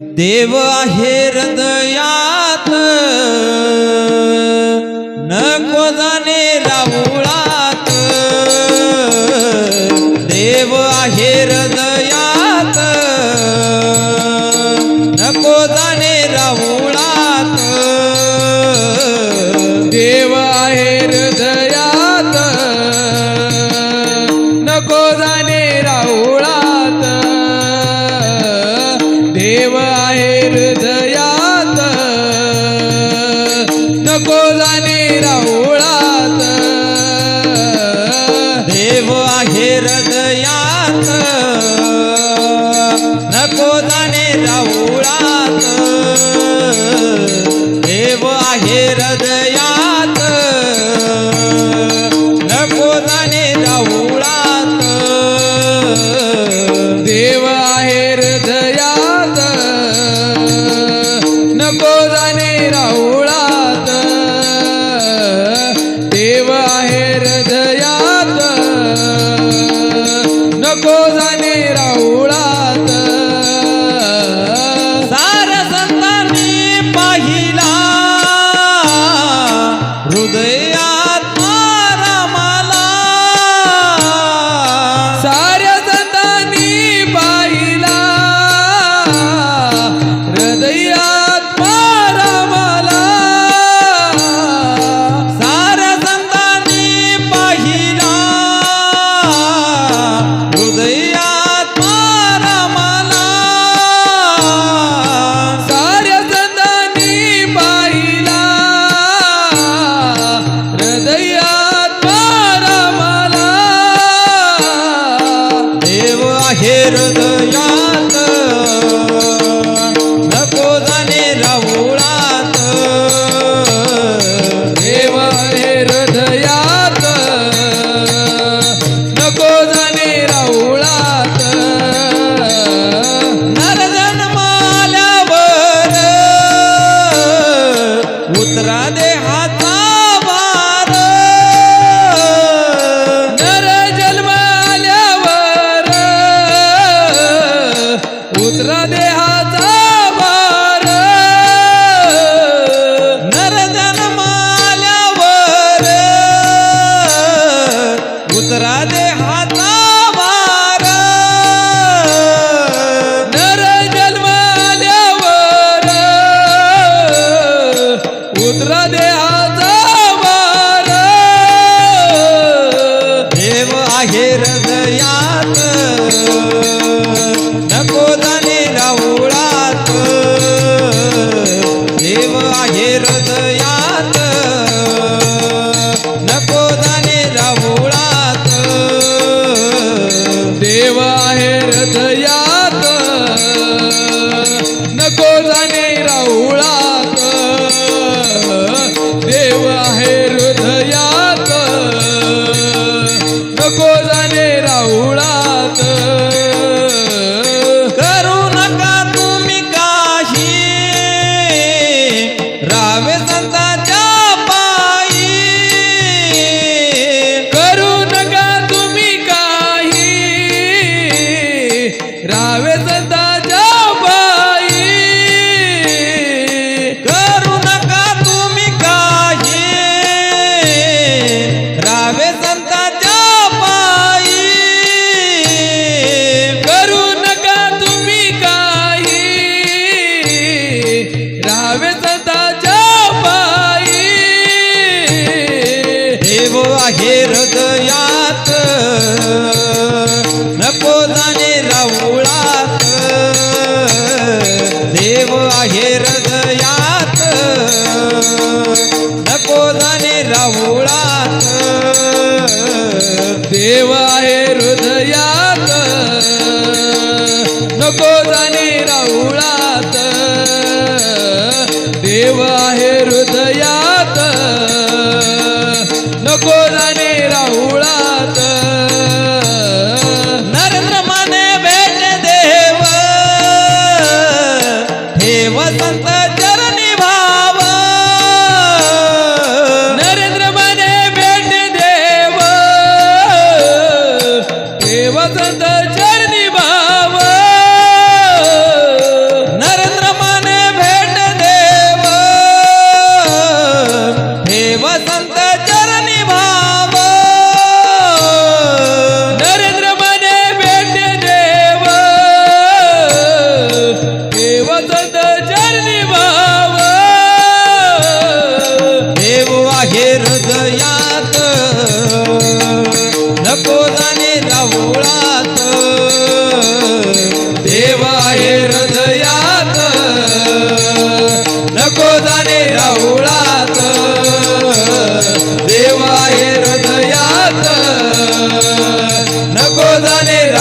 देव आहे हृदयात. नको जाणे राऊळात देव आहे हृदय कोलाने राहुळात देव आहे हृदयात. नको जाणे हृदयात. पोदाने राऊळात. देव आहे हृदयात. नकोदाने राऊळात. देव आहे हृदयात. नकोदाने राऊळात. देव आहे हृदयात. संत चरणी भाव. नरेंद्रमध्ये भेट देव संत